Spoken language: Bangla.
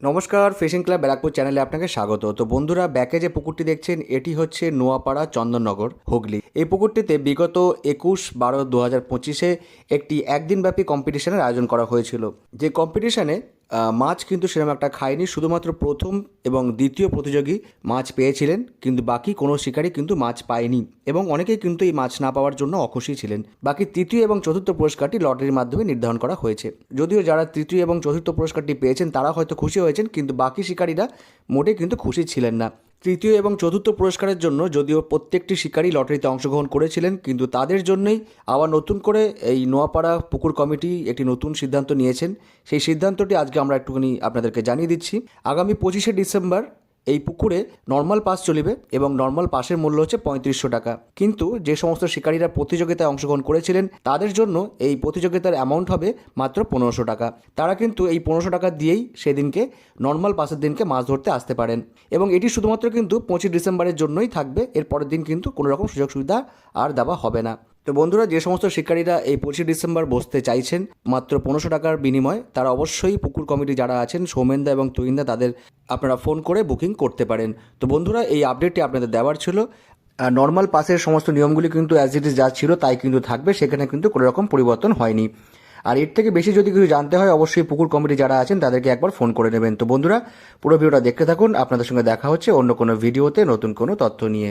নমস্কার ফিশিং ক্লাব ব্যারাকপুর চ্যানেলে আপনাকে স্বাগত। তো বন্ধুরা, ব্যাকে যে পুকুরটি দেখছেন, এটি হচ্ছে নোয়াপাড়া চন্দননগর, হুগলি। এই পুকুরটিতে বিগত একুশ বারো দু হাজার পঁচিশে একটি একদিনব্যাপী কম্পিটিশনের আয়োজন করা হয়েছিল। যে কম্পিটিশনে মাছ কিন্তু সেরকম একটা খায়নি। শুধুমাত্র প্রথম এবং দ্বিতীয় প্রতিযোগী মাছ পেয়েছিলেন, কিন্তু বাকি কোনো শিকারী কিন্তু মাছ পায়নি এবং অনেকেই কিন্তু এই মাছ না পাওয়ার জন্য অখুশি ছিলেন। বাকি তৃতীয় এবং চতুর্থ পুরস্কারটি লটারির মাধ্যমে নির্ধারণ করা হয়েছে। যদিও যারা তৃতীয় এবং চতুর্থ পুরস্কারটি পেয়েছেন তারা হয়তো খুশি হয়েছেন, কিন্তু বাকি শিকারীরা মোটেই কিন্তু খুশি ছিলেন না। তৃতীয় এবং চতুর্থ পুরস্কারের জন্য যদিও প্রত্যেকটি শিকারী লটারিতে অংশগ্রহণ করেছিলেন, কিন্তু তাদের জন্যই আবার নতুন করে এই নোয়াপাড়া পুকুর কমিটি একটি নতুন সিদ্ধান্ত নিয়েছেন। সেই সিদ্ধান্তটি আজকে আমরা একটুখানি আপনাদেরকে জানিয়ে দিচ্ছি। আগামী পঁচিশে ডিসেম্বর এই পুকুরে নর্মাল পাস চলিবে এবং নর্মাল পাসের মূল্য হচ্ছে পঁয়ত্রিশশো টাকা। কিন্তু যে সমস্ত শিকারীরা প্রতিযোগিতায় অংশগ্রহণ করেছিলেন, তাদের জন্য এই প্রতিযোগিতার অ্যামাউন্ট হবে মাত্র পনেরোশো টাকা। তারা কিন্তু এই পনেরোশো টাকা দিয়েই সেদিনকে নর্মাল পাসের দিনকে মাছ ধরতে আসতে পারেন। এবং এটি শুধুমাত্র কিন্তু পঁচিশ ডিসেম্বরের জন্যই থাকবে, এর পরের দিন কিন্তু কোনো রকম সুযোগ সুবিধা আর দেওয়া হবে না। তো বন্ধুরা, যে সমস্ত শিকারীরা এই পঁচিশে ডিসেম্বর বসতে চাইছেন মাত্র পনেরোশো টাকার বিনিময়, তারা অবশ্যই পুকুর কমিটি যারা আছেন, সৌমেনদা এবং তুহিনদা, তাদের আপনারা ফোন করে বুকিং করতে পারেন। তো বন্ধুরা, এই আপডেটটি আপনাদের দেওয়ার ছিল। আর নর্মাল পাসের সমস্ত নিয়মগুলি কিন্তু অ্যাজ ইট ইজ যা ছিল, তাই কিন্তু থাকবে, সেখানে কিন্তু কোনো রকম পরিবর্তন হয়নি। আর এর থেকে বেশি যদি কিছু জানতে হয়, অবশ্যই পুকুর কমিটি যারা আছেন, তাদেরকে একবার ফোন করে নেবেন। তো বন্ধুরা, পুরো ভিডিওটা দেখতে থাকুন। আপনাদের সঙ্গে দেখা হচ্ছে অন্য কোনো ভিডিওতে নতুন কোনো তথ্য নিয়ে।